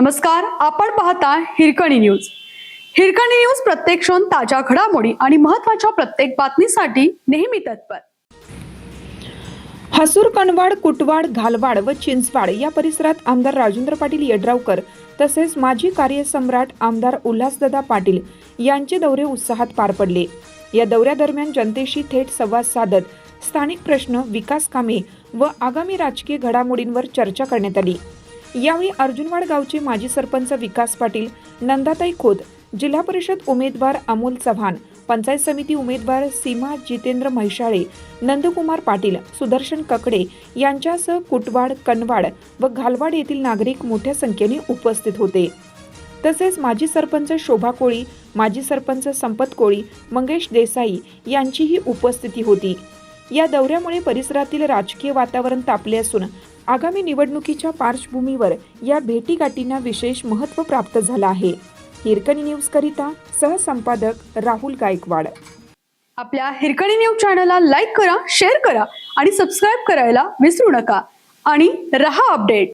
नमस्कार आपण पाहता हिरकणी न्यूज. हिरकणी न्यूज प्रत्येक क्षण ताज्या घडामोडी आणि महत्त्वाच्या प्रत्येक बातमीसाठी नेहमी तत्पर. हसूर कणवाड कुटवाड घालवाड व चिंचवाड या परिसरात आमदार राजेंद्र पाटील यड्रावकर तसेच माजी कार्यसम्राट आमदार उल्हासदादा पाटील यांचे दौरे उत्साहात पार पडले. या दौऱ्यादरम्यान जनतेशी थेट संवाद साधत स्थानिक प्रश्न विकास कामे व आगामी राजकीय घडामोडींवर चर्चा करण्यात आली. यावेळी अर्जुनवाड गावचे माजी सरपंच विकास पाटील नंदाताई खोत जिल्हा परिषद उमेदवार अमोल चव्हाण पंचायत समिती उमेदवार सीमा जितेंद्र म्हैशाळे नंदकुमार पाटील सुदर्शन ककडे यांच्यासह कुटवाड कनवाड व घालवाड येथील नागरिक मोठ्या संख्येने उपस्थित होते. तसेच माजी सरपंच शोभा कोळी माजी सरपंच संपत कोळी मंगेश देसाई यांचीही उपस्थिती होती. या दौऱ्यामुळे परिसरातील राजकीय वातावरण तापले असून आगामी निवडणुकीच्या पार्श्वभूमीवर या भेटीगाठींना विशेष महत्त्व प्राप्त झालं आहे. हिरकणी न्यूजकरिता सहसंपादक राहुल गायकवाड. आपल्या हिरकणी न्यूज चॅनलला लाईक करा शेअर करा आणि सबस्क्राईब करायला विसरू नका. आणि रहा अपडेट.